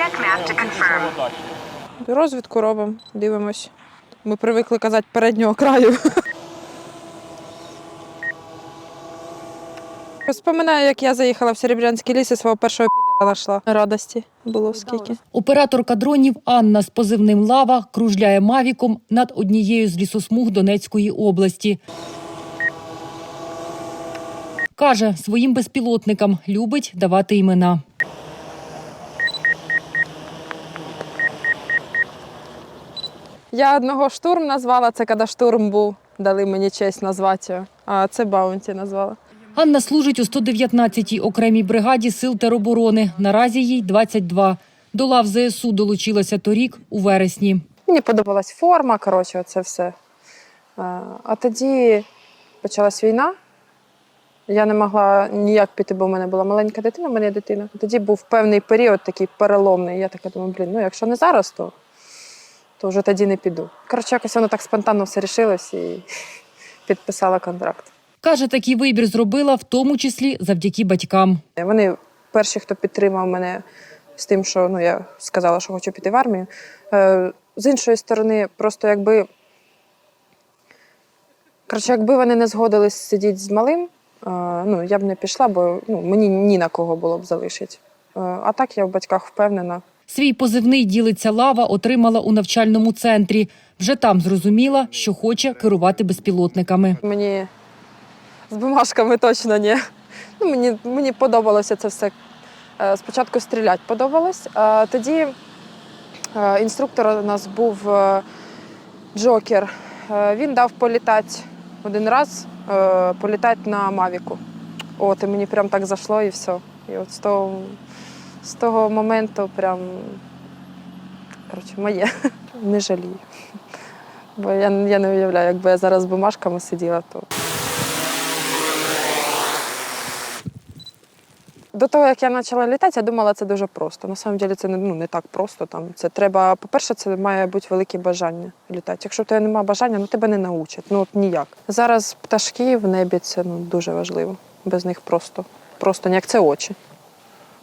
Check map to confirm. Розвідку робимо, дивимось. Ми привикли казати переднього краю. Вспоминаю, як я заїхала в Серебрянський ліс і свого першого підера знайшла. Радості було скільки. Операторка дронів Анна з позивним Лава кружляє мавіком над однією з лісосмуг Донецької області. Каже, своїм безпілотникам любить давати імена. Я одного штурм назвала, це коли штурм був. Дали мені честь назвати його. А це Баунті назвала. Анна служить у 119-й окремій бригаді сил тероборони. Наразі їй 22. До лав ЗСУ долучилася торік у вересні. Мені подобалась форма, коротше, це все. А тоді почалась війна. Я не могла ніяк піти, бо в мене була маленька дитина, в мене дитина. Тоді був певний період такий переломний. Я така думаю, блін, ну якщо не зараз, то, то вже тоді не піду. Коротше, якось воно так спонтанно все рішилось і підписала контракт. Каже, такий вибір зробила, в тому числі завдяки батькам. Вони перші, хто підтримав мене з тим, що ну, я сказала, що хочу піти в армію. Е, з іншої сторони, просто якби. Коротше, якби вони не згодились сидіти з малим, е, ну, я б не пішла, бо ну, мені ні на кого було б залишити. Е, а так я в батьках впевнена. Свій позивний ділиться лава отримала у навчальному центрі. Вже там зрозуміла, що хоче керувати безпілотниками. Мені з бумажками точно ні. Ну, мені, мені подобалося це все. Е, Спочатку стріляти подобалось, а тоді е, інструктор у нас був е, Джокер. Він дав політати один раз, політати на Мавіку. От, і мені прям так зайшло і все. І от з того, з того моменту прям коротше, моє. Не жалію. Бо я, я не уявляю, якби я зараз з бумажками сиділа, то. До того, як я почала літати, я думала, це дуже просто. На самом деле це не, ну, не так просто. Там. Це треба, по-перше, це має бути велике бажання літати. Якщо в тебе немає бажання, ну тебе не научать. Ну от ніяк. Зараз пташки в небі це ну, дуже важливо. Без них просто, просто ніяк це очі.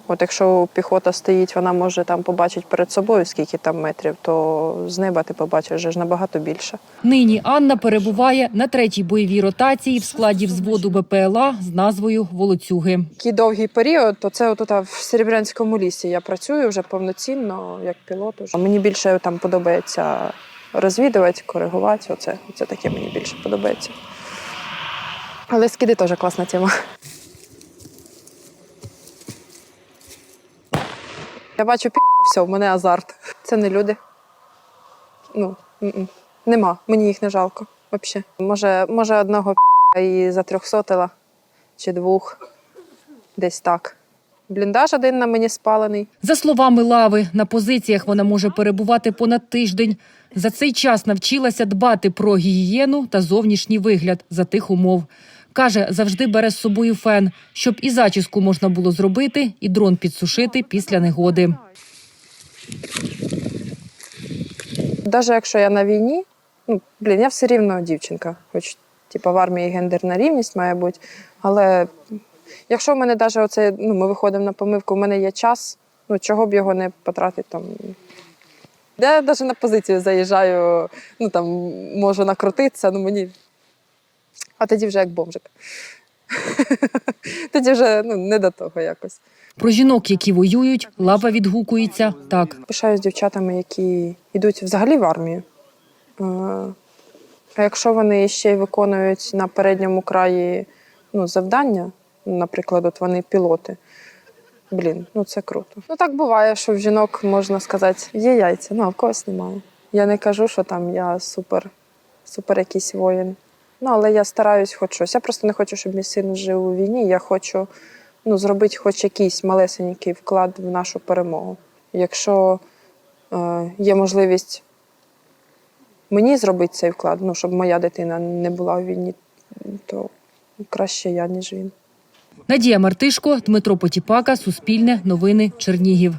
От якщо піхота стоїть, вона може там побачити перед собою, скільки там метрів, то з неба ти побачиш вже ж набагато більше. Нині Анна перебуває на третій бойовій ротації в складі взводу БПЛА з назвою Волоцюги. Такий довгий період, то це отут в Серебрянському лісі. Я працюю вже повноцінно як пілот. Уже. Мені більше там подобається розвідувати, коригувати. Оце, оце таке мені більше подобається. Але скиди теж класна тема. Я бачу пі, все, в мене азарт. Це не люди. Ну, м-м. нема, мені їх не жалко. Взагалі. Може, може одного пі і затрьохсотила чи двох. Десь так. Бліндаж один на мені спалений. За словами лави, на позиціях вона може перебувати понад тиждень. За цей час навчилася дбати про гігієну та зовнішній вигляд за тих умов. Каже, завжди бере з собою фен, щоб і зачіску можна було зробити, і дрон підсушити після негоди. Навіть якщо я на війні, ну блін, я все рівно дівчинка, хоч типу, в армії гендерна рівність має бути. Але якщо в мене навіть оце, ну, ми виходимо на помивку, в мене є час, ну чого б його не потратити там. Я навіть на позицію заїжджаю, ну там можу накрутитися, ну мені. А тоді вже як бомжик. Тоді вже ну, не до того якось. Про жінок, які воюють, лава відгукується так. Пишаюсь дівчатами, які йдуть взагалі в армію. А якщо вони ще й виконують на передньому краї ну, завдання, наприклад, от вони пілоти. Блін, ну це круто. Ну так буває, що в жінок можна сказати, є яйця, ну а в когось немає. Я не кажу, що там я супер, супер якийсь воїн. Ну, але я стараюсь хоч щось. Я просто не хочу, щоб мій син жив у війні. Я хочу ну, зробити хоч якийсь малесенький вклад в нашу перемогу. Якщо е, є можливість мені зробити цей вклад, ну, щоб моя дитина не була у війні, то краще я, ніж він. Надія Мартишко, Дмитро Потіпака, Суспільне, Новини, Чернігів.